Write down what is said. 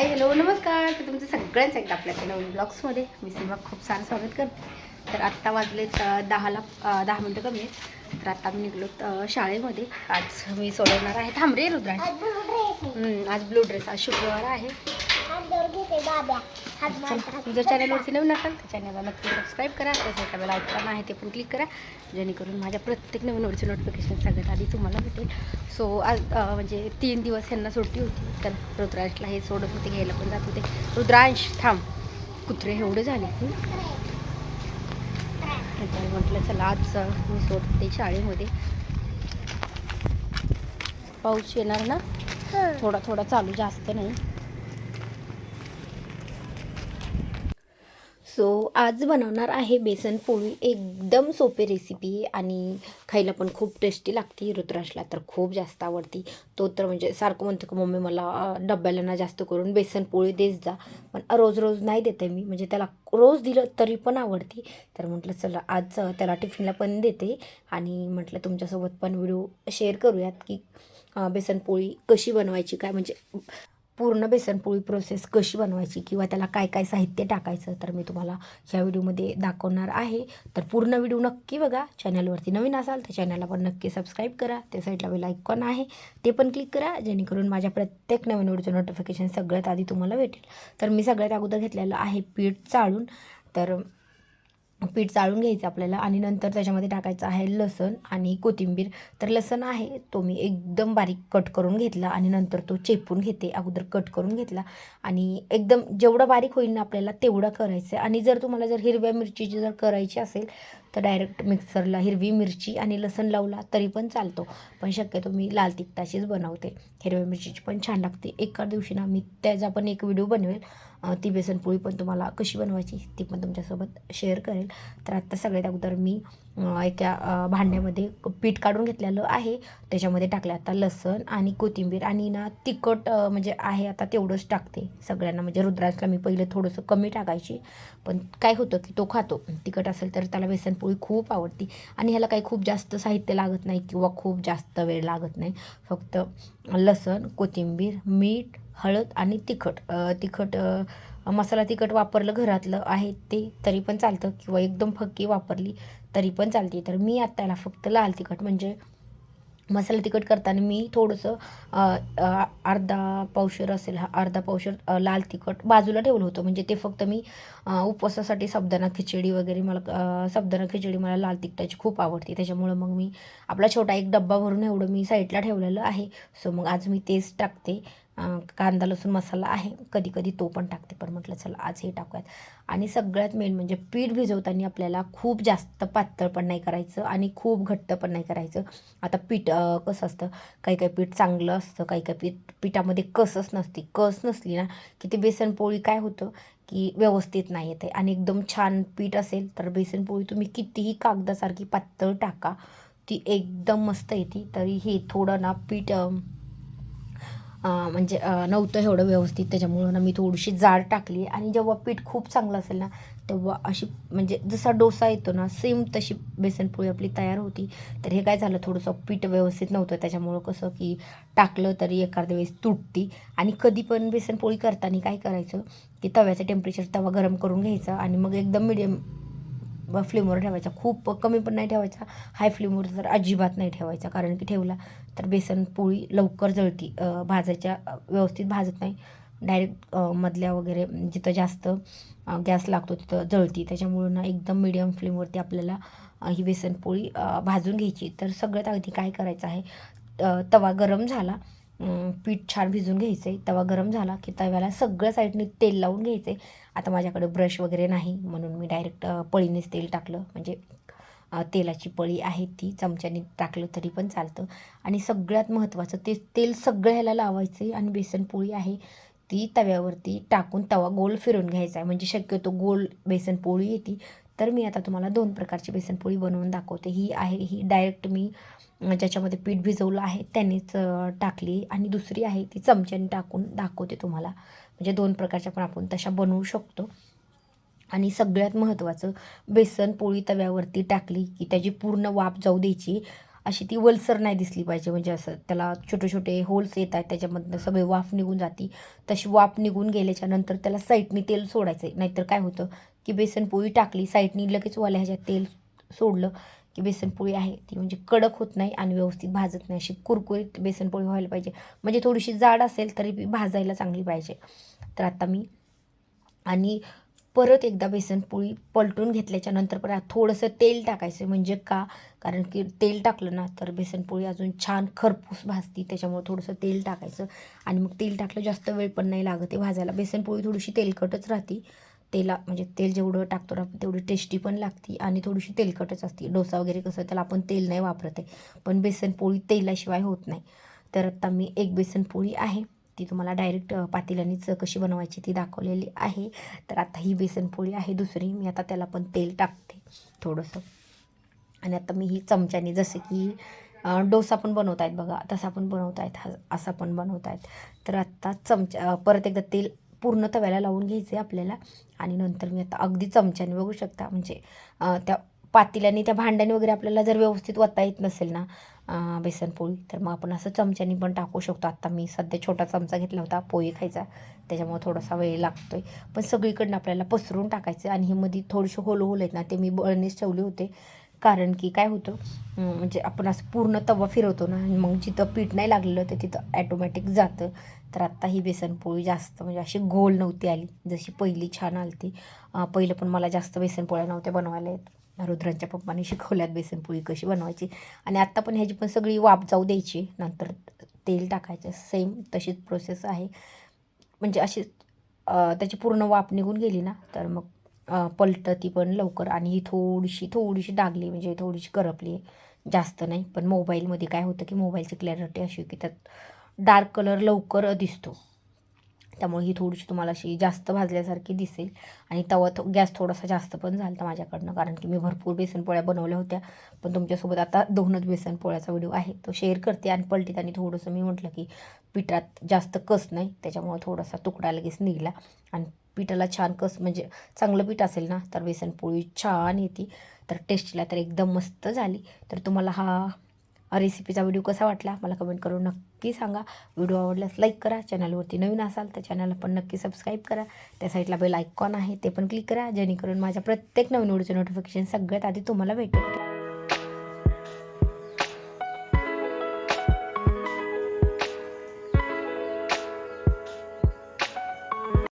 Hello नमस्कार. तर तुमचं सगळ्यांचं एकदा आपल्या नवीन ब्लॉग्समध्ये मी सीमा खूप सारं स्वागत करते. तर आत्ता वाजलेत दहाला दहा मिनटं कमी आहेत. तर आता मी निघलो शाळेमध्ये. आज मी सोडवणार आहे थांब रे रुद्रा हम्म, आज ब्लू ड्रेस आज शुक्रवार आहे. जर चॅनलवरती नवीन असाल तर चॅनलला नक्की सबस्क्राईब करा. त्यासाठी बेल आयकॉन आहे ते पण क्लिक करा. जेणेकरून माझ्या प्रत्येक नवीन वरची नोटिफिकेशन सगळ्यात आधी तुम्हाला भेटेल. सो आज म्हणजे तीन दिवस ह्यांना सुट्टी होती. तर रुद्रांशला हे सोडत होते घ्यायला पण जात होते. रुद्रांश थांब. कुत्रे एवढे झाले म्हटलं चला आज मी सोडते शाळेमध्ये. पाऊस येणार ना? थोडा थोडा चालू जास्त नाही. सो आज बनवणार आहे बेसन पोळी. एकदम सोपी रेसिपी आणि खायला पण खूप टेस्टी लागते. ऋतुराजला तर खूप जास्त आवडती. तो तर म्हणजे सारखं म्हणतो की मम्मी मला डब्याला ना जास्त करून बेसन पोळी देत जा. पण रोज रोज नाही देते मी. म्हणजे त्याला रोज दिलं तरी पण आवडती. तर म्हटलं चला आज त्याला टिफिनला पण देते आणि म्हटलं तुमच्यासोबत पण व्हिडिओ शेअर करूयात की बेसनपोळी बेसन पोळी कशी बनवायची काय म्हणजे पूर्ण बेसनपोळी प्रोसेस कशी बनवायची किंवा त्याला काय काय साहित्य टाकायचं तर मी तुम्हाला ह्या व्हिडिओमध्ये दाखवणार आहे. तर पूर्ण व्हिडिओ नक्की बघा. चॅनलवरती नवीन असाल तर चॅनलला पण नक्की सबस्क्राईब करा. त्या साईडला बेल आयकॉन आहे. ते पण क्लिक करा. जेणेकरून माझ्या प्रत्येक नवीन व्हिडिओचं नोटिफिकेशन सगळ्यात आधी तुम्हाला भेटेल. तर मी सगळ्यात अगोदर घेतलेलं आहे पीठ चाळून. तर पीठ चाळून घ्यायचं आपल्याला आणि नंतर त्याच्यामध्ये टाकायचं आहे लसण आणि कोथिंबीर. तर लसण आहे तो मी एकदम बारीक कट करून घेतला आणि नंतर तो चेपून घेते अगोदर कट करून घेतला. आणि एकदम जेवढं बारीक होईल ना आपल्याला तेवढं करायचं आहे. आणि जर तुम्हाला जर हिरव्या मिरचीची जर करायची असेल तर डायरेक्ट मिक्सरला हिरवी मिरची आणि लसण लावला तरी पण चालतो. पण शक्यतो मी लाल तिखटाचीच बनवते. हिरव्या मिरचीची पण छान लागते. एका दिवशी ना मी त्याचा पण एक व्हिडिओ बनवेल. ती बेसनपोळी पण तुम्हाला कशी बनवायची ती पण तुमच्यासोबत शेअर करेल. तर आत्ता सगळ्यात अगोदर मी एका भांड्यामध्ये पीठ काढून घेतलेलं आहे. त्याच्यामध्ये टाकलं आता लसण आणि कोथिंबीर आणि ना तिखट म्हणजे आहे आता तेवढंच टाकते सगळ्यांना. म्हणजे रुद्राक्षला मी पहिलं थोडंसं कमी टाकायची पण काय होतं की तो खातो. तिखट असेल तर त्याला बेसनपोळी खूप आवडती आणि ह्याला काही खूप जास्त साहित्य लागत नाही किंवा खूप जास्त वेळ लागत नाही. फक्त लसण कोथिंबीर मीठ हळद आणि तिखट तिखट मसाला तिखट वापरलं घरातलं आहे ते तरी पण चालतं किंवा एकदम फक्की वापरली तरी पण चालते. तर मी आता याला फक्त लाल तिखट म्हणजे मसाला तिखट करताना मी थोडंसं अर्धा पावशर असेल हा अर्धा पावशर लाल तिखट बाजूला ठेवलं होतं. म्हणजे ते फक्त मी उपवासासाठी साबुदाणा खिचडी वगैरे मला अ, खिचडी मला लाल तिखटाची खूप आवडते. त्याच्यामुळं मग मी आपला छोटा एक डब्बा भरून एवढं मी साईडला ठेवलेलं आहे. सो मग आज मी तेच टाकते. कांदा लसूण मसाला आहे. कधी कधी तो पण टाकते. पण म्हटलं चला आज हे टाकूयात. आणि सगळ्यात मेन म्हणजे पीठ भिजवताना आपल्याला खूप जास्त पातळ पण नाही करायचं आणि खूप घट्ट पण नाही करायचं. आता पीठ कसं असतं? काही काही पीठ चांगलं असतं. काही काही पीठ पिठामध्ये कसच नसते. कस नसली ना की ते बेसनपोळी काय होतं? की व्यवस्थित नाही येते आणि एकदम छान पीठ असेल तर बेसनपोळी तुम्ही कितीही कागदासारखी पातळ टाका. ती एकदम मस्त येते. तरी हे थोडं ना पीठ म्हणजे नव्हतं एवढं व्यवस्थित. त्याच्यामुळं ना मी थोडीशी जाड टाकली. आणि जेव्हा पीठ खूप चांगलं असेल ना तेव्हा अशी म्हणजे जसा डोसा येतो ना सेम तशी बेसनपोळी आपली तयार होती. तर हे काय झालं थोडंसं पीठ व्यवस्थित नव्हतं. त्याच्यामुळं कसं की टाकलं तरी एखाद्या वेळेस तुटती. आणि कधी पण बेसनपोळी करताना काय करायचं की तव्याचं टेम्परेचर तवा गरम करून घ्यायचा. आणि मग एकदम मिडियम फ्लेमवर ठेवायचा खूप कमी पण नाही ठेवायचा हाय फ्लेमवर तर अजिबात नाही ठेवायचा कारण की ठेवला तर बेसन पोळी लवकर जळती भाजायच्या व्यवस्थित भाजत नाही. डायरेक्ट मधल्या वगैरे जिथं जास्त गॅस लागतो तिथं जळती. त्याच्यामुळं ना एकदम मिडियम फ्लेमवरती आपल्याला ही बेसन पोळी भाजून घ्यायची. तर सगळ्यात अगदी काय करायचं आहे तवा गरम झाला पीठ छान भिजून घ्यायचं आहे तवा गरम झाला की तव्याला सगळ्या साईडने तेल लावून घ्यायचं आहे आता माझ्याकडे ब्रश वगैरे नाही म्हणून मी डायरेक्ट पळीनेच तेल टाकलं. म्हणजे तेलाची पळी आहे ती चमच्याने टाकलं तरी पण चालतं. आणि सगळ्यात महत्त्वाचं ते तेल सगळं ह्याला लावायचं आहे आणि बेसनपोळी आहे ती तव्यावरती टाकून तवा गोल फिरून घ्यायचा आहे. म्हणजे शक्यतो गोल बेसनपोळी येते तर मी आता तुम्हाला दोन प्रकारची बेसनपोळी बनवून दाखवते. ही आहे ही डायरेक्ट मी ज्याच्यामध्ये पीठ भिजवलं आहे त्यांनीच टाकली. आणि दुसरी आहे ती चमच्याने टाकून दाखवते तुम्हाला. म्हणजे दोन प्रकारच्या पण आपण तशा बनवू शकतो. आणि सगळ्यात महत्त्वाचं बेसन पोळी तव्यावरती टाकली की त्याची पूर्ण वाफ जाऊ द्यायची. अशी ती वलसर नाही दिसली पाहिजे. म्हणजे असं त्याला छोटे छोटे होल्स येत आहेत त्याच्यामधनं सगळे वाफ निघून जाती. तशी वाफ निघून गेल्याच्यानंतर त्याला साईडनी तेल सोडायचं आहे नाहीतर काय होतं? की बेसनपोळी टाकली साईडनी लगेच वाल्या ह्याच्यात तेल सोडलं की बेसनपोळी आहे. ती म्हणजे कडक होत नाही आणि व्यवस्थित भाजत नाही. अशी कुरकुरीत बेसनपोळी व्हायला पाहिजे. म्हणजे थोडीशी जाड असेल तरी भाजायला चांगली पाहिजे. तर आता मी आणि परत एकदा बेसनपोळी पलटून घेतल्याच्या नंतर परत थोडंसं तेल टाकायचं म्हणजे का? कारण की तेल टाकलं ना तर बेसनपोळी अजून छान खरपूस भाजती. त्याच्यामुळे थोडंसं तेल टाकायचं. आणि मग तेल टाकलं जास्त वेळ पण नाही लागत ते भाजायला. बेसनपोळी थोडीशी तेलकटच राहते. तेला म्हणजे तेल जेवढं टाकतो ना तेवढी टेस्टी पण लागते आणि थोडीशी तेलकटच असते. डोसा वगैरे कसं त्याला आपण तेल नाही वापरत आहे. पण बेसनपोळी तेलाशिवाय होत नाही. तर आत्ता मी एक बेसनपोळी आहे. ती तुम्हाला डायरेक्ट पातेल्यानेच कशी बनवायची ती दाखवलेली आहे. तर आता ही बेसनपोळी आहे दुसरी. मी आता त्याला पण तेल टाकते थोडंसं. आणि आता मी ही चमच्याने जसं की डोसा पण बनवत आहेत बघा. तसा पण बनवत आहेत हा असा पण बनवत आहेत तर आत्ता चमचा परत एकदा तेल पूर्ण तव्याला लावून घ्यायचे आपल्याला. आणि नंतर मी आता अगदी चमच्याने बघू शकता म्हणजे त्या पातेल्याने त्या भांड्याने वगैरे आपल्याला जर व्यवस्थित वता येत नसेल ना बेसनपोळी तर मग आपण असं चमच्याने पण टाकू शकतो. आत्ता मी सध्या छोटा चमचा घेतला होता पोळी खायचा. त्याच्यामुळे थोडासा वेळ लागतो आहे पण सगळीकडनं आपल्याला पसरून टाकायचं. आणि हे मध्ये थोडेसे होल होल आहेत ना ते मी बळणीच ठेवले होते. कारण की काय होतं म्हणजे आपण असं पूर्ण तवा फिरवतो ना मग जिथं पीठ नाही लागलेलं तर तिथं ॲटोमॅटिक जातं. तर आत्ता ही बेसनपोळी जास्त म्हणजे अशी गोल नव्हती आली. जशी पहिली छान आली पहिलं पण मला जास्त बेसनपोळ्या नव्हत्या बनवायला येत. रुद्रांच्या पप्पाने शिकवल्यात बेसनपोळी कशी बनवायची. आणि आत्ता पण ह्याची पण सगळी वाफ जाऊ द्यायची. नंतर तेल टाकायचं. सेम तशीच प्रोसेस आहे. म्हणजे अशी त्याची पूर्ण वाफ निघून गेली ना तर मग पलटं ती पण लवकर आणि ही थोडीशी थोडीशी डागली म्हणजे थोडीशी करपली. आहे जास्त नाही पण मोबाईलमध्ये काय होतं की मोबाईलची क्लॅरिटी अशी की त्यात डार्क कलर लवकर दिसतो. त्यामुळे ही थोडीशी तुम्हाला अशी जास्त भाजल्यासारखी दिसेल. आणि तवा थो गॅस थोडासा जास्त पण झाला होता माझ्याकडनं कारण की मी भरपूर बेसनपोळ्या बनवल्या होत्या. पण तुमच्यासोबत आता दोनच बेसनपोळ्याचा व्हिडिओ आहे तो शेअर करते आणि पलटीत आणि थोडंसं मी म्हटलं की पिठात जास्त कस नाही त्याच्यामुळे थोडासा तुकडा लगेच निघला. आणि पिठाला छान कस म्हणजे चांगलं पीठ असेल ना तर बेसनपोळी छान येते. तर टेस्टला तर एकदम मस्त झाली. तर तुम्हाला हा रेसिपीचा व्हिडिओ कसा वाटला मला कमेंट करून नक्की सांगा. व्हिडिओ आवडल्यास लाईक करा. चॅनलवरती नवीन असाल तर चॅनलला पण नक्की सबस्क्राईब करा. त्या साईडला बेल आयकॉन आहे ते पण क्लिक करा. जेणेकरून माझ्या प्रत्येक नवीन व्हिडिओचं नोटिफिकेशन सगळ्यात आधी तुम्हाला भेटेल.